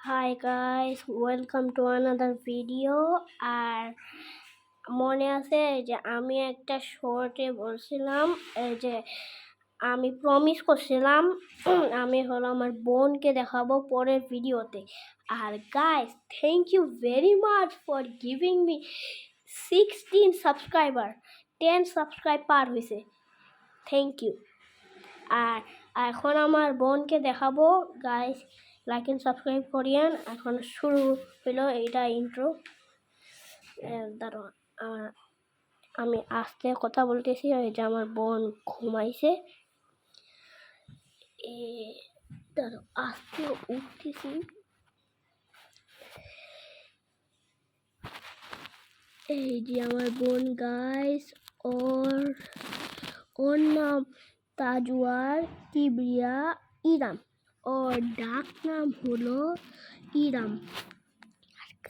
Hi guys welcome to another video আর মনে আছে যে আমি একটা শর্টে বলছিলাম যে আমি প্রমিস করছিলাম, আমি হলো আমার বোনকে দেখাবো পরের ভিডিওতে আর guys thank you very much for giving me sixteen subscriber ten subscribe পার হয়েছে থ্যাংক ইউ আর এখন আমার বোনকে দেখাবো। গাইস লাইক এন্ড সাবস্ক্রাইব করিয়েন এখন শুরু হলো এইটা ইন্ট্রো দাঁড়ো আমি আস্তে কথা বলতেছি যে আমার বোন ঘুমাইছে। এ দাঁড়ো আস্তে উঠতেছি। এই যে আমার বোন গাইস ওর ওর নাম তাজুয়ার কিবরিয়া ইরাম। ওর ডাক নাম হলো ইরাম।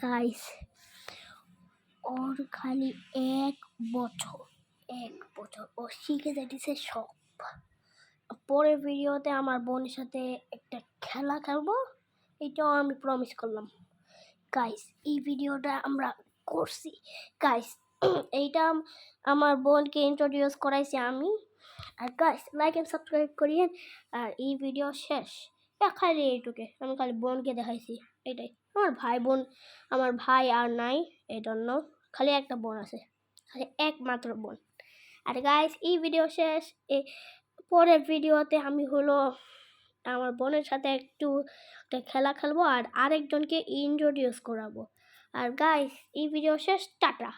গাইস ওর খালি এক বছর এক বছর। ও শিখে যাইতেছে সব। পরের ভিডিওতে আমার বোনের সাথে একটা খেলা খেলব, এটাও আমি প্রমিস করলাম। গাইস এই ভিডিওটা আমরা করছি। গাইস এইটা আমার বোনকে ইন্ট্রোডিউস করাইছি আমি। আর গাইস লাইক এন্ড সাবস্ক্রাইব করিয়েন। আর এই ভিডিও শেষ। খালি এইটুকে। আমি খালি বোনকে দেখাইছি, এটাই। আমার ভাই বোন, আমার ভাই আর নাই এই জন্য খালি একটা বোন আছে, খালি একমাত্র বোন। আর গাইস এই ভিডিও শেষ এই পরের ভিডিওতে আমি হলো আমার বোনের সাথে একটা খেলা খেলব আর আরেকজনকে ইন্ট্রোডিউস করাবো। আর গাইস এই ভিডিও শেষ, টাটা।